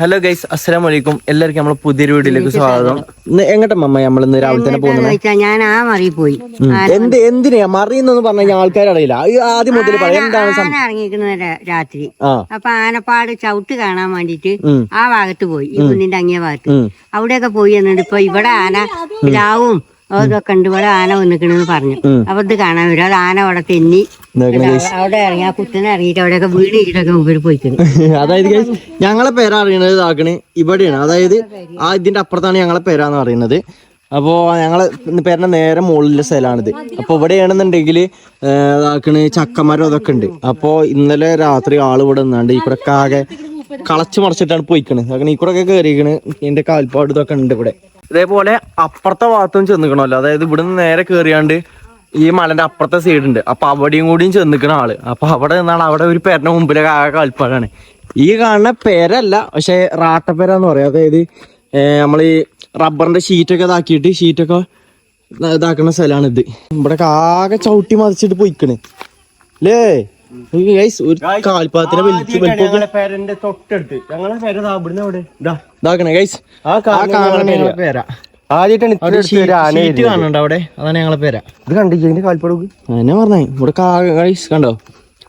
Hello guys അസ്സലാം വലൈക്കും എല്ലാവർക്കും നമ്മൾ പുതിയൊരു വീഡിയോയിലേക്ക് സ്വാഗതം. എങ്ങട്ടെ മമ്മ? നമ്മൾ ഇന്ന് രാവിലെ തന്നെ പോകുന്നത്? ഞാൻ ആ മറി പോയി. എന്ത് എന്തിനാ? മറിയെന്നൊന്നും പറഞ്ഞാൽ കഴിഞ്ഞാൽ ആൾക്കാരറിയില്ല അറിയില്ല ആദ്യം മുതൽ പറയാം എന്താണ് ഇറങ്ങിയിരിക്കുന്നത് രാത്രി. അപ്പൊ ആനപ്പാട് ചവിട്ട് കാണാൻ വേണ്ടിട്ട് ആ ഭാഗത്ത് പോയി. ഈ കുന്നിന്റെ അങ്ങേ ഭാഗത്ത്. അവിടെയൊക്കെ പോയി എന്നിട്ട് ഇപ്പൊ ഇവിടെ ആന പ്ലാവും അതൊക്കെ ഉണ്ട് ഇവിടെ ആന വന്നിക്കണെന്ന് പറഞ്ഞു. അപ്പൊ ഇത് കാണാൻ വരും. അത് ആന അവിടെ തെന്നി. അവിടെ ഇറങ്ങി ആ കുത്തനെ ഇറങ്ങിയിട്ട് അവിടെയൊക്കെ വീട് ഇട്ടൊക്കെ മുമ്പിൽ പോയിക്കുന്നു അതായത് ഞങ്ങളെ പേര അറിയണത് ഇതാക്കണ്. ഇവിടെയാണ്. അതായത് ആ ഇതിന്റെ അപ്പുറത്താണ് ഞങ്ങളെ പേരാന്ന് പറയുന്നത്. അപ്പോ ഞങ്ങളെ പേരിന്റെ നേരെ മുകളിലെ സ്ഥലമാണിത്. അപ്പൊ ഇവിടെയാണെന്നുണ്ടെങ്കിൽ ഇതാക്കണ് ചക്കമരം അതൊക്കെ ഉണ്ട്. അപ്പോ ഇന്നലെ രാത്രി ആൾ ഇവിടെ നിന്നാണ്ട് ഇവിടെ ആകെ കളച്ചു മറിച്ചിട്ടാണ് പോയിക്കണ്. അങ്ങനെ ഈ കൂടെ ഒക്കെ കയറിയിരിക്കണ് ഇതിന്റെ കാൽപ്പാട് ഇതൊക്കെ ഉണ്ട് ഇവിടെ. ഇതേപോലെ അപ്പുറത്തെ ഭാഗത്തും ചെന്നിക്കണമല്ലോ. അതായത് ഇവിടുന്ന് നേരെ കയറിയാണ്ട് ഈ മലന്റെ അപ്പുറത്തെ സൈഡ് ഉണ്ട്. അപ്പൊ അവിടെയും കൂടിയും ചെന്നിക്കണ ആൾ. അപ്പൊ അവിടെ നിന്നാണ് അവിടെ ഒരു പേരന്റെ മുമ്പിലെ കാൽപ്പാടാണ് ഈ കാണുന്ന പേരല്ല പക്ഷെ റാട്ടപ്പേര എന്ന് പറയാം. അതായത് നമ്മൾ ഈ റബ്ബറിന്റെ ഷീറ്റൊക്കെ ഇതാക്കിയിട്ട് ഷീറ്റൊക്കെ ഇതാക്കുന്ന സ്ഥലമാണ് ഇത് ഇവിടെ ആകെ ചവിട്ടി മതിച്ചിട്ട് പോയിക്കണ്. അല്ലേ ഒരു പേരന്റെ തൊട്ടടുത്ത്. ഞങ്ങളെ പേര് ഇവിടുന്ന് എവിടെ ഇതാക്കണേ ഗൈസ് ആ കാണുന്ന പേരാ. ആദ്യമായിട്ടാണ് അടുത്ത് അവിടെ അതാണ് ഞങ്ങളെ പേരാ. ഇത് കണ്ടില്ലേ? ഇതിന്റെ കാൽപ്പടവ് അതന്നെ പറഞ്ഞേ. ഇവിടെ ഗൈസ് കണ്ടോ?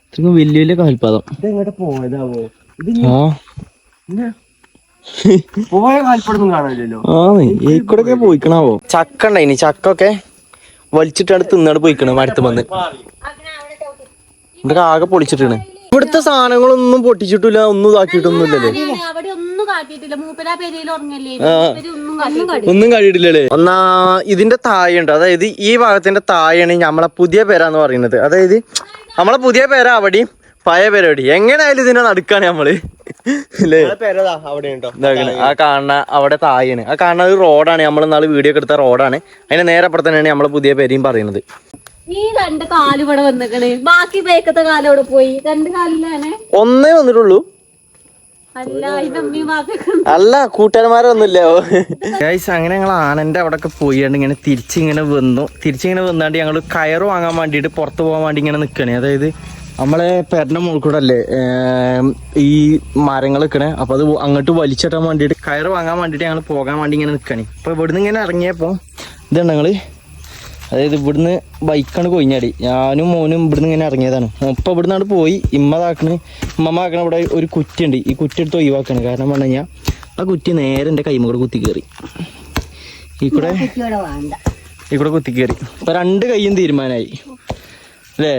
ഇത്രയും വലിയ വലിയ കാൽപാദം ഇത് എങ്ങോട്ട് പോയതാവോ? ഇത് പോയ കാൽപ്പടൊന്നും കാണാനില്ലല്ലോ. ആ പോയിക്കണാവോ? ചക്ക ഉണ്ടായിനി ചക്ക ഒക്കെ വലിച്ചിട്ടാണ് തിന്നാണ് പോയിക്കണ മരത്ത് വന്ന്. ഇവിടെ ആകെ പൊളിച്ചിട്ടാണ്. ഇവിടുത്തെ സാധനങ്ങളൊന്നും പൊട്ടിച്ചിട്ടില്ല ഒന്നും ഇതാക്കിയിട്ടൊന്നും ഇല്ലല്ലേ അവിടെ ഒന്നും കാട്ടിയിട്ടില്ല. മൂപ്പരാ പെരയിൽ ഉറങ്ങല്ലേ? ആ. മൂപ്പര് ഒന്നും കാട്ടിയിട്ടില്ല. ഒന്നും കഴിയിട്ടില്ലല്ലേ ഒന്നാ ഇതിന്റെ തായുണ്ട് അതായത് ഈ ഭാഗത്തിന്റെ തായാണ് നമ്മളെ പുതിയ പേരാന്ന് പറയുന്നത്. അതായത് നമ്മളെ പുതിയ പേര അവിടെയും പഴയ പേര അവിടെ എങ്ങനെയായാലും ഇതിനെ നടുക്കാണ് നമ്മൾ. ആ കാണുന്ന അവിടെ തായാണ് ആ കാണുന്ന ഒരു റോഡാണ്. നമ്മൾ നാളെ വീഡിയോ ഒക്കെ എടുത്ത റോഡാണ്. അതിന് നേരെ അപ്പുറത്തന്നെയാണ് നമ്മളെ പുതിയ പേരെയും പറയുന്നത്. ഈ രണ്ട് കാൽ ഇവിടെ വന്നിക്കണ്. ബാക്കി ബേക്കത്തെ കാലം ഇവിടെ പോയി. രണ്ട് കാലിലാണ്. ഒന്നേ വന്നിട്ടുള്ളൂ. അല്ല കൂട്ടന്മാരൊന്നുമില്ലോ കൂട്ടുകാരന്മാരൊന്നുമില്ല ഗൈസ് അങ്ങനെ ഞങ്ങൾ ആനന്റെ അവിടെ ഒക്കെ പോയാണ്ട്. ഇങ്ങനെ തിരിച്ചിങ്ങനെ വന്നു. തിരിച്ചിങ്ങനെ വന്നാണ്ട് ഞങ്ങൾ കയറ് വാങ്ങാൻ വേണ്ടിയിട്ട് പുറത്ത് പോകാൻ വേണ്ടി ഇങ്ങനെ നിൽക്കണേ അതായത് നമ്മളെ പെരന്റെ മുൾക്കൂടല്ലേ കൂടെ ഈ മരങ്ങൾ നിൽക്കണേ അപ്പൊ അത് അങ്ങോട്ട് വലിച്ചിട്ടാൻ വേണ്ടിയിട്ട് കയറ് വാങ്ങാൻ വേണ്ടിയിട്ട് ഞങ്ങൾ പോകാൻ വേണ്ടി ഇങ്ങനെ നിൽക്കണേ അപ്പൊ ഇവിടുന്ന് ഇങ്ങനെ ഇറങ്ങിയപ്പോ ഇതുണ്ട് ഞങ്ങൾ അതായത് ഇവിടുന്ന് ബൈക്കാണ് കൊയിഞ്ഞാടി ഞാനും മോനും ഇവിടുന്ന് ഇങ്ങനെ ഇറങ്ങിയതാണ്. ഇപ്പൊ ഇവിടുന്നാണ് പോയി ഇമ്മതാക്കണ് ഇമ്മ ആക്കണ. ഇവിടെ ഒരു കുറ്റിയുണ്ട്. ഈ കുറ്റി എടുത്ത് ഒഴിവാക്കാണ്. കാരണം പറഞ്ഞു കഴിഞ്ഞാൽ ആ കുറ്റി നേരെ എന്റെ കൈമ കൂടെ കുത്തി കയറി. ഈ കൂടെ ഈ കൂടെ കുത്തി കയറി. ഇപ്പം രണ്ട് കൈയും തീരുമാനമായി. അല്ലേ?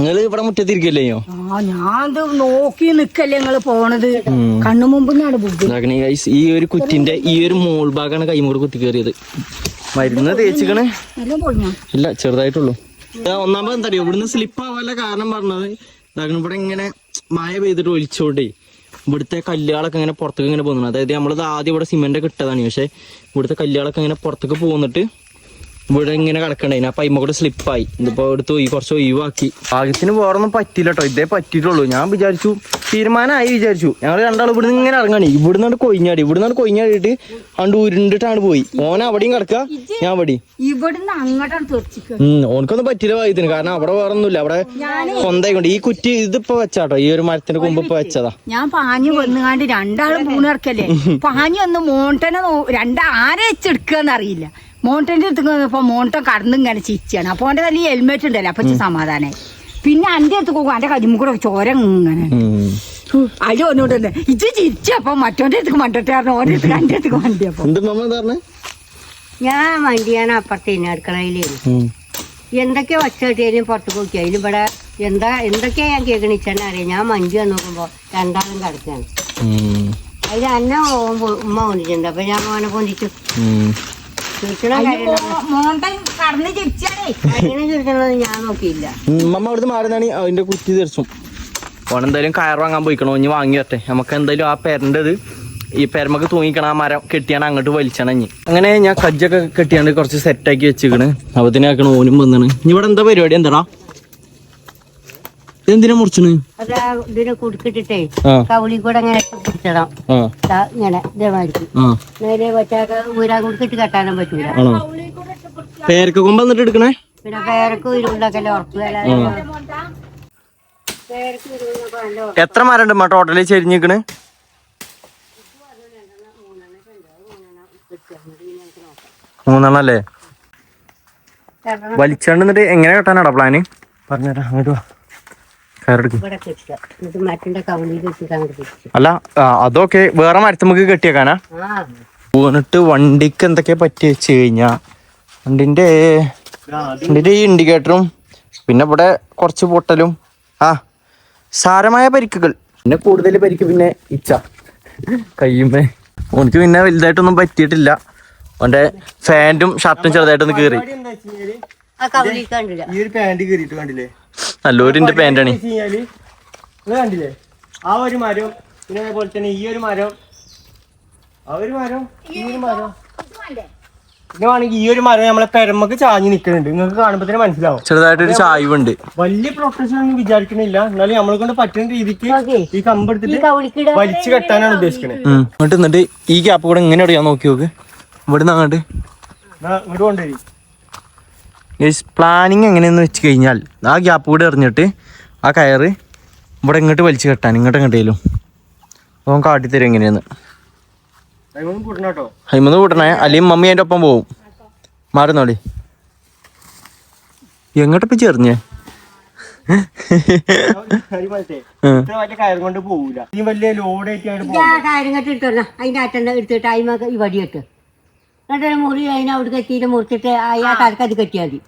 നിങ്ങൾ ഇവിടെ മുറ്റത്തിരിക്കല്ലേയോ ആ ഞാൻ നോക്കി നിക്കല്ലേ നിങ്ങൾ പോണത്. കണ്ണു മുമ്പ് ഗൈസ് ഈ ഒരു കുറ്റിന്റെ ഈ ഒരു മോൾ ഭാഗമാണ് കൈമൂട് കുത്തി കയറിയത്. മരുന്ന് തേച്ചിക്കണേ. ഇല്ല ചെറുതായിട്ടുള്ളൂ. ഒന്നാമത് എന്താ അറിയോ? ഇവിടുന്ന് സ്ലിപ്പ് ആവാനുള്ള കാരണം പറഞ്ഞത് ഇവിടെ ഇങ്ങനെ മഴ പെയ്തിട്ട് ഒലിച്ചോണ്ടേ ഇവിടുത്തെ കല്ലുകളൊക്കെ ഇങ്ങനെ പുറത്തേക്ക് ഇങ്ങനെ പോകുന്നു അതായത് നമ്മളത് ആദ്യം ഇവിടെ സിമെന്റ് ഒക്കെ ഇട്ടതാണ്. പക്ഷെ ഇവിടുത്തെ കല്ലുകളൊക്കെ ഇങ്ങനെ പുറത്തേക്ക് പോന്നിട്ട് ഇവിടെ ഇങ്ങനെ കിടക്കണ്ടായി അപ്പൊ അയിമ കൂടെ സ്ലിപ്പായി ഇതിപ്പോ എടുത്ത് ഒഴി കുറച്ച് ഒഴിവാക്കി. ഭാഗ്യത്തിന് വേറൊന്നും പറ്റില്ല കേട്ടോ ഇതേ പറ്റിയിട്ടുള്ളൂ. ഞാൻ വിചാരിച്ചു തീരുമാനമായി വിചാരിച്ചു. ഞങ്ങൾ രണ്ടാളും ഇവിടുന്ന് ഇങ്ങനെ ഇറങ്ങണേ. ഇവിടുന്ന് അങ്ങോട്ട് കൊയിഞ്ഞാടി ഇവിടുന്നാണ് കൊയിഞ്ഞാടിയിട്ട് അണ്ട് ഉരുണ്ടിട്ടാണ് പോയി. ഓൻ അവിടെയും കിടക്കുക ഞാൻ അവിടെ ഇവിടുന്ന് അങ്ങോട്ടാണ് ഓനക്കൊന്നും പറ്റില്ല ഭാഗ്യത്തിന്. കാരണം അവിടെ വേറെ ഒന്നുമില്ല അവിടെ സ്വന്തമായിക്കൊണ്ട് ഈ കുറ്റി ഇതിപ്പോ വെച്ചാട്ടോ. ഈ ഒരു മരത്തിന്റെ കുമ്പ് ഇപ്പൊ വെച്ചതാ. ഞാൻ പാഞ്ഞു വന്നുകാണ്ട് രണ്ടാളും പൂണിറക്കല്ലേ പാഞ്ഞു വന്ന് മോണ്ടനെ രണ്ടാരെ വെച്ചെടുക്കാന്നറിയില്ല ആരെ മോണ്ടന്റെ അടുത്ത് ഇപ്പൊ മോണ്ടൻ കടന്ന് ഇങ്ങനെ ചിരിച്ചാണ്. അപ്പൊ അവന്റെ തലയിൽ ഹെൽമെറ്റ് ഉണ്ടല്ലോ അപ്പൊ സമാധാനായി. പിന്നെ അന്റെ അടുത്ത് പോകും അന്റെ കജിമ കൂടെ ചോര ഇങ്ങനെ. അയ്യോ ഒന്നോട് തന്നെ ഇത് ചിരിച്ചപ്പൊ മറ്റോന്റെ അടുത്ത് മണ്ടത്തെ പറഞ്ഞു ഓന്റെ അടുത്ത് അന്റെ അടുത്ത് വണ്ടിയപ്പോ ഞാൻ വണ്ടിയാണ് അപ്പുറത്തേന് അടുക്കളയിലേന് എന്തൊക്കെ കിട്ടിയാലും പുറത്ത് നോക്കി അതിൽ ഇവിടെ എന്താ എന്തൊക്കെയാ ഞാൻ കേൾക്കണിച്ചാൽ അറിയാം. ഞാൻ വണ്ടി വന്ന് നോക്കുമ്പോ രണ്ടാളും കിടക്കാണ്. അതിൽ അന്ന ഉമ്മ കൊണ്ടിട്ടുണ്ട്. അപ്പൊ ഞാൻ മോനെ കൊണ്ടിച്ചു ഞാൻ നോക്കിയില്ല. അവിടുന്ന് അതിന്റെ കുറ്റി തീർച്ചും ഓൻ എന്തായാലും കയർ വാങ്ങാൻ പോയിക്കണോ? ഇനി വാങ്ങി വരട്ടെ. നമുക്ക് എന്തായാലും ആ പേരന്റെത് ഈ പെരമക്ക് തൂങ്ങിക്കണ ആ മരം കെട്ടിയാണ് അങ്ങോട്ട് വലിച്ചണഞ്ഞ് അങ്ങനെ ഞാൻ കജ്ജൊക്കെ കെട്ടിയാണ്ട് കുറച്ച് സെറ്റാക്കി വെച്ചിക്കണ് അവത്തിനാക്കണ ഓനും വന്നാണ്. ഇനി ഇവിടെ എന്താ പരിപാടി? എന്താടാ? എന്തിനാ മുറിച്ചണ്? ഇതിനെ കുടുക്കിട്ടിട്ടേ ആ. കവിളി കൂടെ അങ്ങനെ പിടിച്ചിടാം ആ. ദാ ഇങ്ങനെ ഇതേമാതിരി. ആ. നേരെ വെച്ചാൽ ഊരാൻ കുടുക്കിട്ട് കെട്ടാനും പറ്റൂല. ആണോ? പേരക്ക കൊമ്പ് എന്നിട്ട് എടുക്കണേ? പിന്നെ പേരക്കും എത്ര മരണ്ട് ഉണ്ട് ടോട്ടലി ചെരിഞ്ഞിക്കണ് മൂന്നെണ്ണം അല്ലേ? വലിച്ചോണ്ട് എന്നിട്ട് എങ്ങനെ കെട്ടാനാടാ പ്ലാന് പറഞ്ഞേട്ടാ അങ്ങോട്ട് വാ. അല്ല അതൊക്കെ വേറെ മരത്തുമ്മക്ക് കെട്ടിയേക്കാനാ? പോന്നിട്ട് വണ്ടിക്ക് എന്തൊക്കെ പറ്റി വെച്ച് കഴിഞ്ഞാ? വണ്ടിന്റെ വണ്ടിന്റെ ഈ ഇൻഡിക്കേറ്ററും പിന്നെ ഇവിടെ കുറച്ച് പൊട്ടലും. ആ സാരമായ പരിക്കുകൾ. പിന്നെ കൂടുതൽ പരിക്ക് പിന്നെ ഇച്ച. കയ്യുമ്പേ ഓനിക്ക് പിന്നെ വലുതായിട്ടൊന്നും പറ്റിയിട്ടില്ല. ഓന്റെ ഫാന്റും ഷർട്ടും ചെറുതായിട്ടൊന്ന് കീറി. ഈ ഒരു പാന്റ് കീറിയിട്ട് കണ്ടില്ലേ? നല്ലൊരിന്റെ പാന്റാണ് ഇത് കണ്ടില്ലേ? ആ ഒരു മരം പിന്നെ അതേപോലെ തന്നെ ഈ ഒരു മരം. ആ ഒരു മരം ഈ ഒരു മരം. പിന്നെ വേണമെങ്കിൽ ഈ ഒരു മരം നമ്മളെ പെരമ്മക്ക് ചാഞ്ഞ് നിൽക്കുന്നുണ്ട് നിങ്ങൾക്ക് കാണുമ്പോ തന്നെ മനസ്സിലാവും. ചെറുതായിട്ടൊരു ചായവുണ്ട്. വലിയ പ്രൊട്ടക്ഷൻ ഒന്നും വിചാരിക്കണില്ല. എന്നാലും നമ്മളെ കൊണ്ട് പറ്റുന്ന രീതിക്ക് ഈ കമ്പെടുത്തിട്ട് എടുത്തിട്ട് വലിച്ചു കെട്ടാനാണ് ഉദ്ദേശിക്കുന്നത്. എന്നിട്ട് എന്നിട്ട് ഈ ഗ്യാപ്പ് കൂടെ ഇങ്ങനെ എവിടെയാ നോക്കി നോക്ക്. നിന്ന് അങ്ങോട്ട്. ഇങ്ങോട്ട് കൊണ്ടുവരും. പ്ലാനിങ് എങ്ങനെയെന്ന് വെച്ച് കഴിഞ്ഞാൽ ആ ഗ്യാപ്പ് കൂടെ എറിഞ്ഞിട്ട് ആ കയറ് ഇവിടെ ഇങ്ങോട്ട് വലിച്ചു കെട്ടാൻ ഇങ്ങോട്ട് എങ്ങോട്ടേലും അവൻ കാട്ടിത്തരും എങ്ങനെയെന്ന്. ഹൈമന്ന് കൂട്ടണേ അല്ലെങ്കിൽ മമ്മി അതിന്റെ ഒപ്പം പോവും. മാറുന്നോളി എങ്ങോട്ടപ്പം കയറും കൊണ്ട് പോവില്ല ഈ വലിയ ലോഡ് ആയിട്ടാണ് ഇതാ കാര്യം കെട്ടി ഇട്ടോ അതിന്റെ അറ്റണ്ട എടുത്തിട്ട് എന്നിട്ട് മുറി അതിനെ അവിടെ കെട്ടിയിട്ട് മുറിച്ചിട്ട് അയാൾ അത് കെട്ടിയാൽ മതി.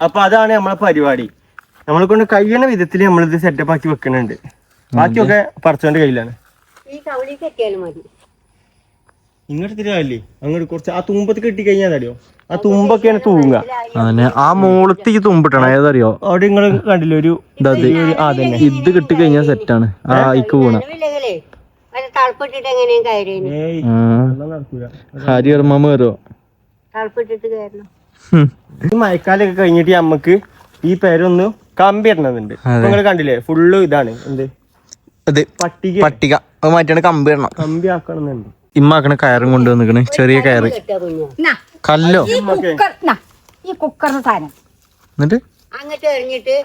അപ്പൊ അതാണ് നമ്മളെ പരിപാടി. നമ്മളെ കൊണ്ട് കഴിയണ വിധത്തിൽ നമ്മളിത് സെറ്റപ്പ് ആക്കി വെക്കുന്നുണ്ട് ബാക്കിയൊക്കെ പറിച്ചോണ്ട് കയ്യിലാണ്. ഇങ്ങോട്ട് തിരികല്ലേ അങ്ങോട്ട് കുറച്ച് ആ തുമ്പത്ത് കിട്ടി കഴിഞ്ഞാൽ അറിയോ ആ തുമ്പൊക്കെയാണ് തൂങ്ങുക അങ്ങനെ ആ മോളത്തേക്ക് തുമ്പിട്ടണം ഏതറിയോ അവിടെ നിങ്ങൾ കണ്ടില്ലേ ഒരു ഇത് കിട്ടി കഴിഞ്ഞാൽ സെറ്റാണ് ആ ഇക്ക് പോണ തളപ്പിട്ടിട്ട് എങ്ങനെയും കയറിയേന് ഹരി ഇറമ്മ കയറോ തളപ്പിട്ടിട്ട് കയറണം. ഈ മഴക്കാലൊക്കെ കഴിഞ്ഞിട്ട് നമ്മക്ക് ഈ പേരൊന്ന് കമ്പി ഇടണതുണ്ട്. നിങ്ങൾ കണ്ടില്ലേ? ഫുള്ള് ഇതാണ്. എന്ത്? അതെ. പട്ടിക. പട്ടിക. അത് മാറ്റിയാണ് കമ്പി ഇടണം. കമ്പി ആക്കണമെന്നുണ്ട് ഇമ്മാക്കണ കയറും കൊണ്ട് വന്നിക്കണ് ചെറിയ കയറ്. നാ, കല്ലോ. ഈ കുക്കർ നാ, ഈ കുക്കറിന്റെ സാധനം. എന്നിട്ട്? അങ്ങോട്ട് എറിഞ്ഞിട്ട്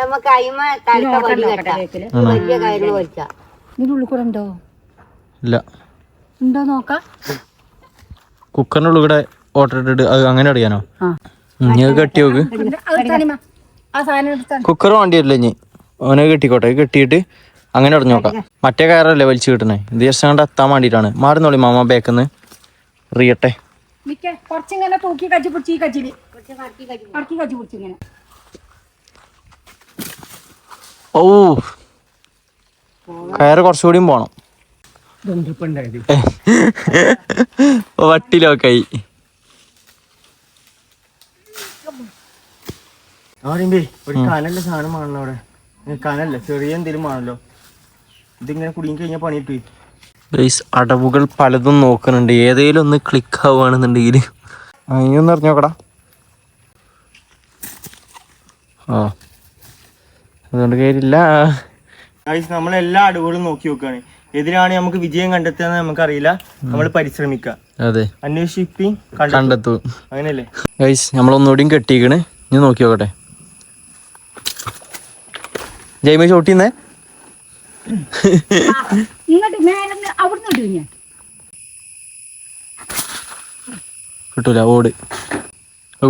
നമുക്ക് അയിമ തലക്ക വലിയ കയറ് വലിച്ചാ. ഇതിന്റെ ഉള്ളിൽ കൂടെ ഉണ്ടോ? ഇല്ല. ഉണ്ടോ നോക്കാം. കുക്കറിന്റെ ഉള്ളിൽ കൂടെ ഓട്ടർ ഇട്ടിട്ട് അത് അങ്ങനെ ആ. ഇനി അത് കെട്ടി നോക്ക്. കുക്കർ വേണ്ടി വരില്ല ഇനി. ഓനെ കെട്ടിക്കോട്ടെ. കെട്ടിയിട്ട് അങ്ങനെ അടഞ്ഞു നോക്കാം. മറ്റേ കയറല്ലേ വലിച്ചു കിട്ടണേ ഇത് ജസ്റ്റ് കണ്ട് എത്താൻ വേണ്ടിയിട്ടാണ്. മാറുന്നോളി മാമ ബേക്കെന്ന്. റിയട്ടെ കുറച്ചിങ്ങനെ തൂക്കി കച്ചി പിടിച്ച് ഈ കച്ചിൽ കറക്കി കച്ചി പിടിച്ച് ഇങ്ങനെ. ഓ. കയറ് കുറച്ചുകൂടിയും പോണം. വട്ടിലൊക്കെ ഒരു കനല്ല സാധനം ആണല്ലോ അവിടെ. കനല്ല ചെറിയ എന്തെങ്കിലും ആണല്ലോ ഇതിങ്ങനെ കുടുങ്ങി കഴിഞ്ഞാൽ പണി കിട്ടും. അടവുകൾ പലതും നോക്കുന്നുണ്ട്. ഏതേലും ഒന്ന് ക്ലിക്ക് ആവുകയാണെന്നുണ്ടെങ്കിൽ അതിനൊന്ന് അറിഞ്ഞോക്കടാ ആ. അതുകൊണ്ട് കാര്യമില്ല ഗൈസ് നമ്മൾ എല്ലാ അടവുകളും നോക്കി നോക്കുകയാണ് എതിരാണ് നമുക്ക് വിജയം കണ്ടെത്തുക നമുക്കറിയില്ല. നമ്മൾ പരിശ്രമിക്കുക അതെ. അന്വേഷിപ്പി കണ്ടെത്തും. കണ്ടെത്തു. അങ്ങനെയല്ലേ? ഗൈസ് നമ്മളൊന്നുകൂടിയും കെട്ടിക്കണ് ഇനി നോക്കി നോക്കട്ടെ. ജൈമ ചോട്ടിന്നേ കിട്ടൂല ഓട്. അത്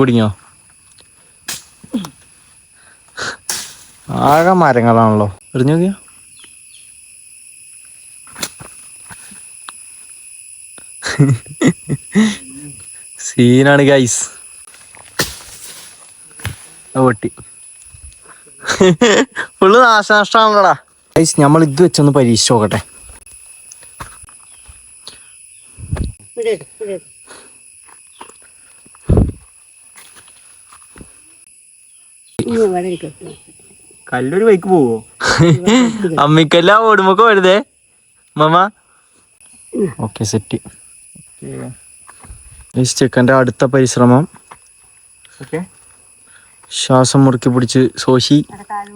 ആകെ മരങ്ങളാണല്ലോ. എറിഞ്ഞു നോക്കിയോ? സീനാണ് ഗൈസ് പൊട്ടി ഫുള്ള് നാശനഷ്ടമാണല്ലോടാ. ഗൈസ് നമ്മൾ ഇത് വെച്ചൊന്ന് പരീക്ഷിച്ച് നോക്കട്ടെ. ഇവിടെ കല്ലൊരു ബൈക്ക് പോവോ? അമ്മിക്കല്ല ഓടുമ്പോ വരുതേ. മമ്മ ഓക്കെ സെറ്റ് ചെക്കന്റെ അടുത്ത പരിശ്രമം. ശ്വാസം മുറുക്കി പിടിച്ച് സോശി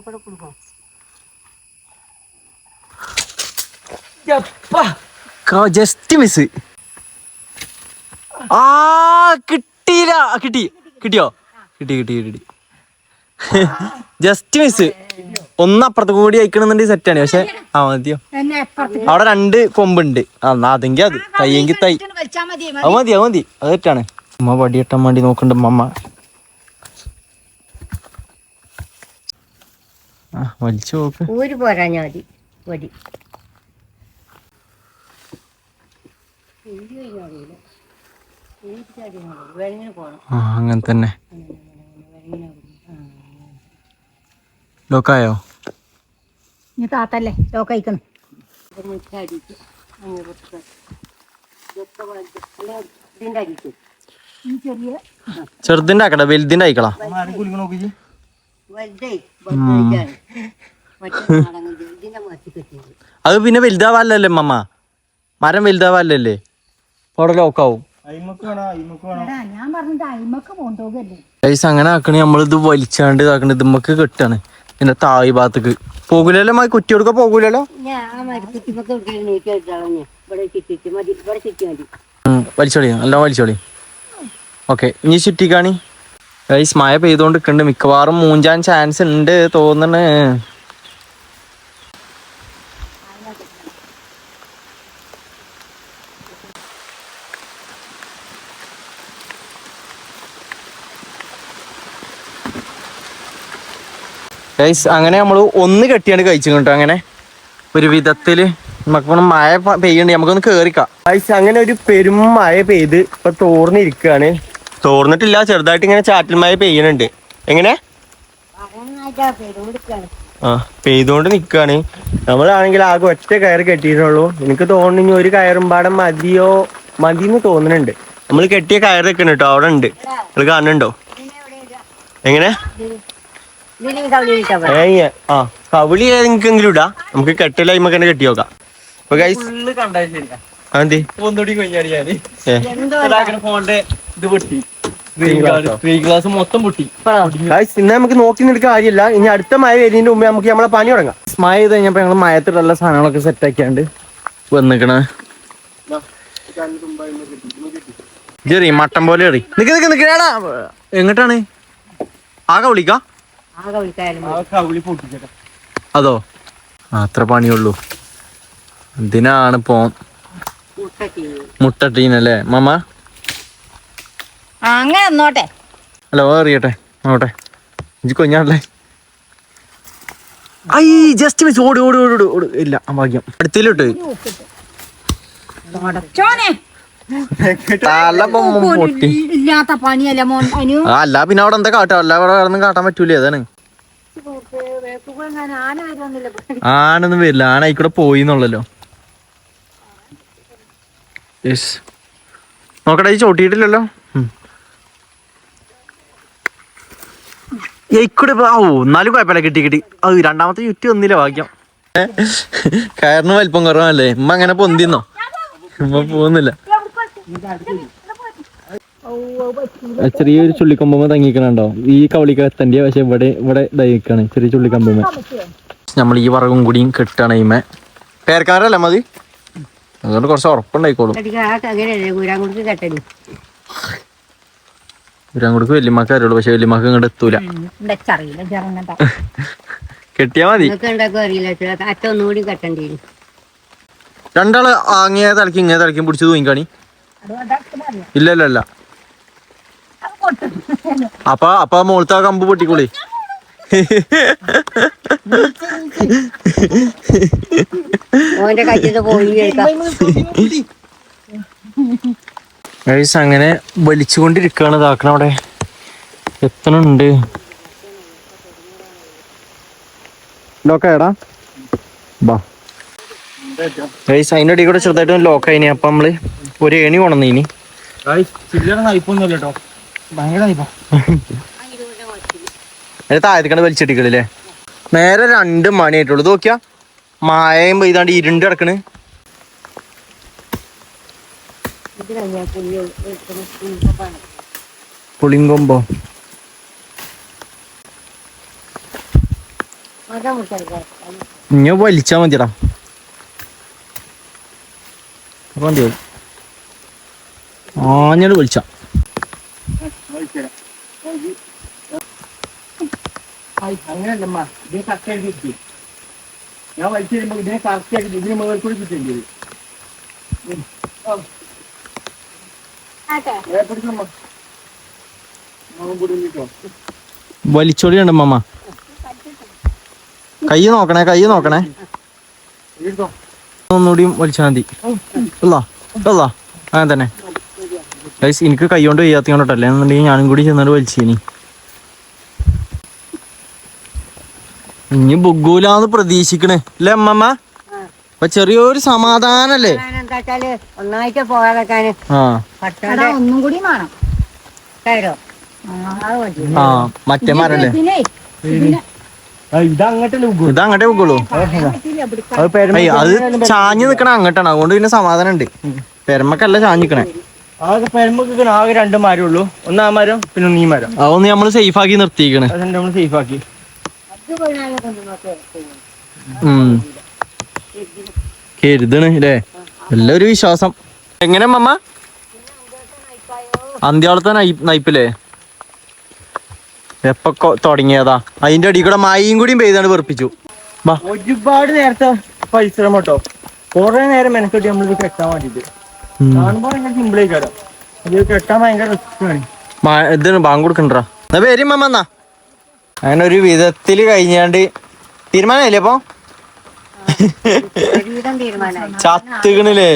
കൊടുക്കും ജസ്റ്റ് മിസ് ആ കിട്ടിയില്ല. കിട്ടി. കിട്ടിയോ? കിട്ടി കിട്ടി കിട്ടി. ജസ്റ്റ് മിസ് ഒന്നപ്പുറത്ത് കൂടി അയക്കണമെന്നുണ്ടെങ്കിൽ സെറ്റാണ് പക്ഷെ ആ മതിയോ? അവിടെ രണ്ട് കൊമ്പുണ്ട്. എന്നാ അതെങ്കിൽ അത്. തയ്യെങ്കിൽ തൈ. അത് മതി അത് മതി. അത് തെറ്റാണ് അമ്മ വടിയെട്ടാൻ വേണ്ടി നോക്കണ്ട അമ്മ വലിച്ചു നോക്ക്. പോരാഞ്ഞാ മതി. അങ്ങനെ തന്നെ. ലോക്കായോ? ഇനി താത്തല്ലേ ലോക്കയക്കണം ചെറുതിന്റെ ആക്കട്ടെ വലുതിന്റെ ആയിക്കളാ അത് പിന്നെ വലുതാവല്ലല്ലേ മമ്മ മരം വലുതാവല്ലല്ലേ അവിടെ ലോക്കാവും. അങ്ങനെ ആക്കണേ നമ്മളിത് വലിച്ചാണ്ട് ഇതാക്കണ ഇതുമ്മക്ക് കെട്ടാണ്. ഇതിന്റെ താഴെ ഭാഗത്തേക്ക്. പോകൂലല്ലോ മതി കുറ്റി കൊടുക്ക പോകൂലല്ലോ? വലിച്ചോളി. നല്ല വലിച്ചോളി. ഓക്കെ ഇനി ചുറ്റിക്കാണി. ഗൈസ് മഴ പെയ്തോണ്ട് നിൽക്കുന്നുണ്ട് മിക്കവാറും മൂഞ്ചാൻ ചാൻസ് ഉണ്ട് തോന്നണ് ഗൈസ് അങ്ങനെ നമ്മൾ ഒന്ന് കെട്ടിയാണ് കഴിച്ചു കേട്ടോ അങ്ങനെ ഒരു വിധത്തിൽ നമുക്ക് മഴ പെയ്യണ്ട് നമുക്കൊന്ന് കേറിക്കാം. ഗൈസ് അങ്ങനെ ഒരു പെരും മഴ പെയ്ത് ഇപ്പൊ തോർന്നിരിക്കാണ്. തോർന്നിട്ടില്ല ചെറുതായിട്ട് ഇങ്ങനെ ചാറ്റൽ മഴ പെയ്യണുണ്ട്. എങ്ങനെ? ആ പെയ്തോണ്ട് നിക്കാണ്. നമ്മളാണെങ്കിൽ ആകെ ഒറ്റ കയറ് കെട്ടിയിട്ടുള്ളൂ. എനിക്ക് തോന്നുന്നു ഒരു കയറും പാടം മതിയോ? മതിന്ന് തോന്നുന്നുണ്ട്. നമ്മൾ കെട്ടിയ കയറ് വെക്കണം കേട്ടോ അവിടെ ഉണ്ട്. നിങ്ങൾ കാണുന്നുണ്ടോ? എങ്ങനെ? ആ കവിളി ഏതെങ്കിലും ഇടാ. നമുക്ക് കെട്ടലായ്മ തന്നെ കെട്ടി നോക്കാം. അപ്പൊ ഗൈസ് അതെ ഒന്നുകൂടി കൊഞ്ഞാടിയാൽ ഏ. ഫോണിന്റെ ഇത് പൊട്ടി. സ്ക്രീൻ ഗ്ലാസ് മൊത്തം പൊട്ടി. ഗൈസ് ഇന്ന് നമുക്ക് നോക്കി നിൽക്കുന്ന കാര്യമില്ല. ഇനി അടുത്ത മഴ വരുന്നതിന് മുമ്പേ നമുക്ക് നമ്മളെ പണി തുടങ്ങാം. മഴ ചെയ്ത് കഴിഞ്ഞപ്പോ ഞങ്ങൾ മയത്തിലുള്ള സാധനങ്ങളൊക്കെ സെറ്റ് ആക്കിയാണ്ട് വന്നിക്കണ. ജെറി മട്ടൻ പോലെ എറി. നിക്ക് നിക്ക് നിക്കടാ എങ്ങോട്ടാണ്? ആകെ വിളിക്കാ. അതോ? അത്ര പണിയുള്ളൂ. ഇതിനാണ് ഇപ്പോ മുട്ടീനല്ലേ മുട്ടട്ടീനല്ലേ? മമ്മ ആ, അങ്ങനെ എന്നോട്ടെ അല്ല അറിയട്ടെ നോട്ടെ ഇഞ്ചി കൊഞ്ഞാണല്ലേ? ഐ ജസ്റ്റ് മിസ് ഓടി ഓടി ഓടി ഓടി ഓടി. ഇല്ല ഭാഗ്യം. അടുത്തിലോട്ട്. ചോനെ. ഇല്ലാത്ത പണിയല്ല മോൻ? അല്ല പിന്നെ അവിടെ എന്താ കാട്ടാ? അല്ല അവിടെ വേറെ കാട്ടാൻ പറ്റൂലേ അതാണ്. ആനൊന്നും വരില്ല. ആന ആയിക്കൂടെ പോയി എന്നുള്ളല്ലോ. യെസ് നോക്കട്ടെ ഈ ചോട്ടിയിട്ടില്ലല്ലോ? ഇപ്പൊ- ഔ എന്നാലും കുഴപ്പമില്ല. കിട്ടി കിട്ടി. അത് രണ്ടാമത്തെ ചുറ്റി ഒന്നില്ല ഭാഗ്യം? കയറിന് വലിപ്പം കുറവല്ലേ ഉമ്മ അങ്ങനെ പൊന്തിന്നോ? ഉമ്മ പോകുന്നില്ല. ചെറിയൊരു ചുള്ളിക്കൊമ്പുമ്പോ തങ്ങിക്കണുണ്ടോ ഈ കവളിക്ക് എത്തണ്ടിയ പക്ഷെ ഇവിടെ ഇവിടെ ഇതായിക്കാണ് ചെറിയ ചുള്ളിക്കമ്പുമ്പോ നമ്മൾ ഈ വറകും കൂടിയും കെട്ടാണ് ഇമ്മ പേർക്കാരല്ലേ മതി? അതുകൊണ്ട് കുറച്ച് ഉറപ്പുണ്ടായിക്കോളും. ഇവരങ്ങോട്ട് വല്യമ്മക്ക് അറിയുള്ളൂ പക്ഷെ വല്യമ്മക്ക് ഇങ്ങോട്ട് എത്തൂല. കെട്ടിയാ മതി. രണ്ടാൾ ആങ്ങിയ തലക്ക് ഇങ്ങനെ തലക്കും പിടിച്ച് തൂങ്ങിക്കാണി. ഇല്ല ഇല്ല ഇല്ല. അപ്പൊ അപ്പൊ മോളത്തെ ആ കമ്പ് കേൾക്കാം. ഗൈസ് അങ്ങനെ വലിച്ചുകൊണ്ടിരിക്കുകയാണ് ഇതാക്കണ അവിടെ. എത്തണുണ്ട്. ലോക്കായടാ ബാ. ഗൈസ് അതിന്റെ ഇടയിൽ കൂടെ ചെറുതായിട്ട് ലോക്കായിനി അപ്പൊ നമ്മൾ ഒരു എണി കൊണ്ടുവന്നിനി. ഇനി താഴത്തേക്കാണ് വലിച്ചിട്ടിക്കളില്ലേ നേരെ രണ്ട് മണി ആയിട്ടുള്ളൂ. ഇത് നോക്കിയാ മായയും പെയ്താണ്ട് ഇരുണ്ട് കിടക്കണ്. പുളിങ്കൊമ്പോ. ഇനി വലിച്ചാ മതിടാ അപ്പൊ മതിയോ ആഞ്ഞട് വിളിച്ച. അങ്ങനെയല്ലമ്മ. ഇതിന് കറക്റ്റ് ആയിട്ട് കിട്ടി ഞാൻ വലിച്ചു തരുമ്പോ ഇതിനെ കറക്റ്റ് ആയിട്ട് ഇതിന് മുകളിൽ കൂടി കിട്ടേണ്ടി വരും ഉം. ആ. ഏ, പിടിച്ചമ്മ. മോൻ കൂടി നിൽക്കോ. വലിച്ചോടി ഉണ്ട് മമ്മ കൈ നോക്കണേ കൈ നോക്കണേ. ഒന്നുകൂടിയും ഒന്നുകൂടി വലിച്ചാൽ മതി അല്ല അല്ല അങ്ങനെ തന്നെ. ഗൈസ് എനിക്ക് കൈകൊണ്ട് വയ്യാത്ത കൊണ്ടല്ലേ എന്നുണ്ടെങ്കിൽ ഞാനും കൂടി ചെന്നിട്ട് വലിച്ചീനി. ഇനി ബുഗൂലാന്ന് പ്രതീക്ഷിക്കണേ. അല്ലേ അമ്മമ്മ? അപ്പൊ ചെറിയൊരു സമാധാനല്ലേ? ഒന്നായിട്ട് പോകാതെക്കാന് ഒന്നും കൂടി വേണം. ആ മറ്റേ മരല്ലേ ഇത് അങ്ങോട്ടേ അത് ഏയ് അത് ചാഞ്ഞ് നിക്കണ അങ്ങോട്ടാണ്. അതുകൊണ്ട് പിന്നെ സമാധാനം ഉണ്ട്. പെരമക്കല്ല ചാഞ്ഞിക്കണേ ആകെ പെരമ്പക്ക് ആകെ രണ്ട് മരം ഉള്ളൂ ഒന്ന് ആ മരം പിന്നെ ഒന്ന് ഈ മരം. അതൊന്ന് നമ്മൾ സേഫ് ആക്കി നിർത്തിയിരിക്കണേ അത് നമ്മൾ സേഫ് ആക്കി. കരുതണ് അല്ലേ വിശ്വാസം. എങ്ങനെ മമ്മ? അന്ത്യാളത്തെ നയിപ്പില്ലേ? എപ്പൊ തുടങ്ങിയതാ? അതിന്റെ അടി കൂടെ മായയും കൂടിയും പെയ്താണ് വെറുപ്പിച്ചു. ഒരുപാട് നേരത്തെ പരിശ്രമം കേട്ടോ കുറെ നേരം മെനക്കെട്ടി നമ്മളിത് കെട്ടാൻ വേണ്ടിട്ട്. കാണുമ്പോ ഭയങ്കര കെട്ടാൻ ഭയങ്കര ഇതിന് ബാങ്ക് കൊടുക്കണ്ടാ എന്നാ വരും മമ്മ എന്നാ. അങ്ങനെ ഒരു വിധത്തിൽ കഴിഞ്ഞാണ്ട് തീരുമാനമില്ലേ അപ്പൊ? ചത്തുകണില്ലേ.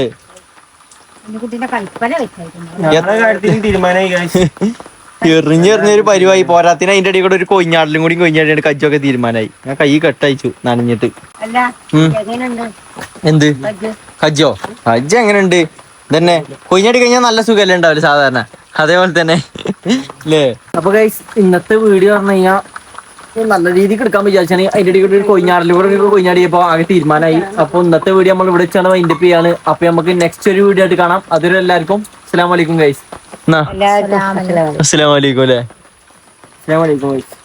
എറിഞ്ഞെറിഞ്ഞൊരു പരിവായി. പോരാത്തിന് അതിന്റെ അടി കൂടെ ഒരു കൊഞ്ഞാടലും കൂടി കൊഞ്ഞാടിയാണ് കജ്ജൊക്കെ തീരുമാനമായി. ഞാൻ കൈ കെട്ടയച്ചു നനഞ്ഞിട്ട്. എന്ത്? കജ്ജോ? കജ്ജ് എങ്ങനെയുണ്ട്? ഇതന്നെ. കുഞ്ഞടി കഴിഞ്ഞാൽ നല്ല സുഖമല്ലേ ഉണ്ടാവില്ല സാധാരണ. അതേപോലെ തന്നെ. അല്ലേ അപ്പൊ ഗൈസ് ഇന്നത്തെ വീഡിയോ പറഞ്ഞു കഴിഞ്ഞാൽ നല്ല രീതിക്ക് എടുക്കാൻ വിചാരിച്ചാണ്. അതിന്റെ ഇടയിൽ കൂടി ഒരു ഒരു കൊഞ്ഞാടിയപ്പോ ആകെ തീരുമാനമായി. അപ്പൊ ഇന്നത്തെ വീഡിയോ നമ്മൾ ഇവിടെ വെച്ചാണ് വൈൻഡപ്പ് ചെയ്യാണ്. അപ്പൊ നമുക്ക് നെക്സ്റ്റ് ഒരു വീഡിയോ ആയിട്ട് കാണാം. അതൊരു എല്ലാവർക്കും അസ്സലാമലൈക്കും ഗൈസ് അസ്സലാമലൈക്കും അല്ലേ അസ്സലാമു അലൈക്കും guys.